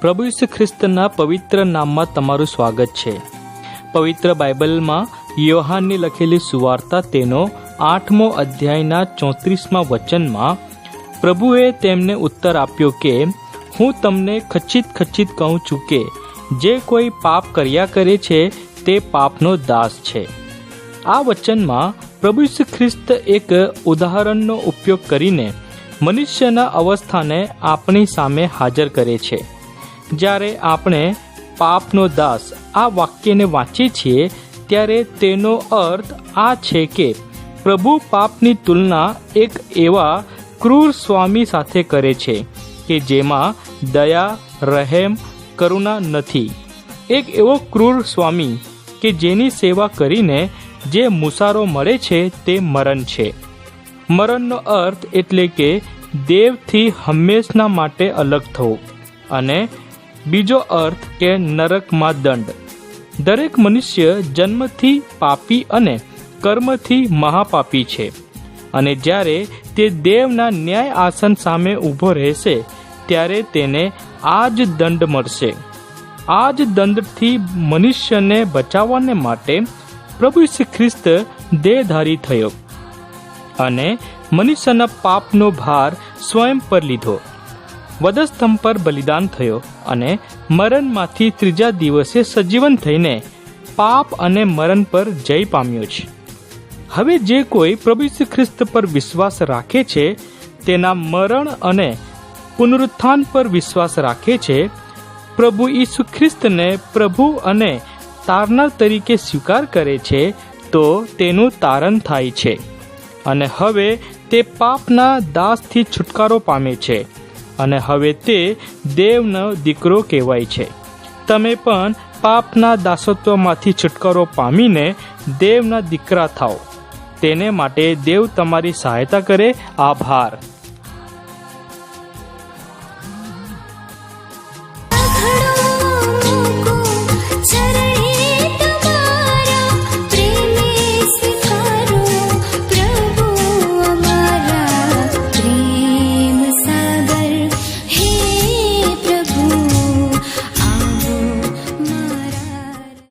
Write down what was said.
પ્રભુ ઈસુ ખ્રિસ્તના પવિત્ર નામમાં તમારું સ્વાગત છે. પવિત્ર બાઇબલમાં યોહાનની લખેલી સુવાર્તા તેનો આઠમો અધ્યાયના ચોત્રીસમાં વચનમાં પ્રભુએ તેમને ઉત્તર આપ્યો કે, હું તમને ખચિત ખચિત કહું છું કે, જે કોઈ પાપ કર્યા કરે છે, તે પાપનો દાસ છે. આ વચનમાં પ્રભુ ઈસુ ખ્રિસ્ત એક ઉદાહરણનો ઉપયોગ કરીને મનુષ્યના અવસ્થાને આપણી સામે હાજર કરે છે. જ્યારે આપણે પાપનો દાસ આ વાક્યને વાંચીએ છીએ, ત્યારે તેનો અર્થ આ છે કે પ્રભુ પાપની તુલના એક એવા ક્રૂર સ્વામી સાથે કરે છે કે જેમાં દયા, રહેમ, કરુણા નથી. એક એવો ક્રૂર સ્વામી કે જેની સેવા કરીને જે મુસારો મળે છે તે મરણ છે. મરણનો અર્થ એટલે કે દેવથી હંમેશના માટે અલગ થવું અને બીજો અર્થ કે નરકમાં દંડ દરેક મનુષ્ય જન્મથી પાપી અને કર્મથી મહાપાપી છે. અને જ્યારે તે દેવના ન્યાય આસન સામે ઊભો રહેશે, ત્યારે તેને આ જ દંડ મળશે. આ જ દંડથી મનુષ્યને બચાવવાને માટે પ્રભુ શ્રી ખ્રિસ્ત દેહધારી થયો. અને મનુષ્યના પાપનો ભાર સ્વયં પર લીધો. વધસ્તંભ પર બલિદાન થયો અને મરણમાંથી ત્રીજા દિવસે સજીવન થઈને પાપ અને મરણ પર જય પામ્યો છે. હવે જે કોઈ પ્રભુ ઈસુ ખ્રિસ્ત પર વિશ્વાસ રાખે છે, તેના મરણ અને પુનરુત્થાન પર વિશ્વાસ રાખે છે, પ્રભુ ઈસુ ખ્રિસ્તને પ્રભુ અને તારનાર તરીકે સ્વીકાર કરે છે, તો તેનું તારણ થાય છે. અને હવે તે પાપના દાસથી છુટકારો પામે છે. અને હવે તે દેવનો દીકરો કહેવાય છે. તમે પણ પાપના દાસત્વમાંથી છુટકારો પામીને દેવના દીકરા થાઓ. તેને માટે દેવ તમારી સહાયતા કરે. આભાર.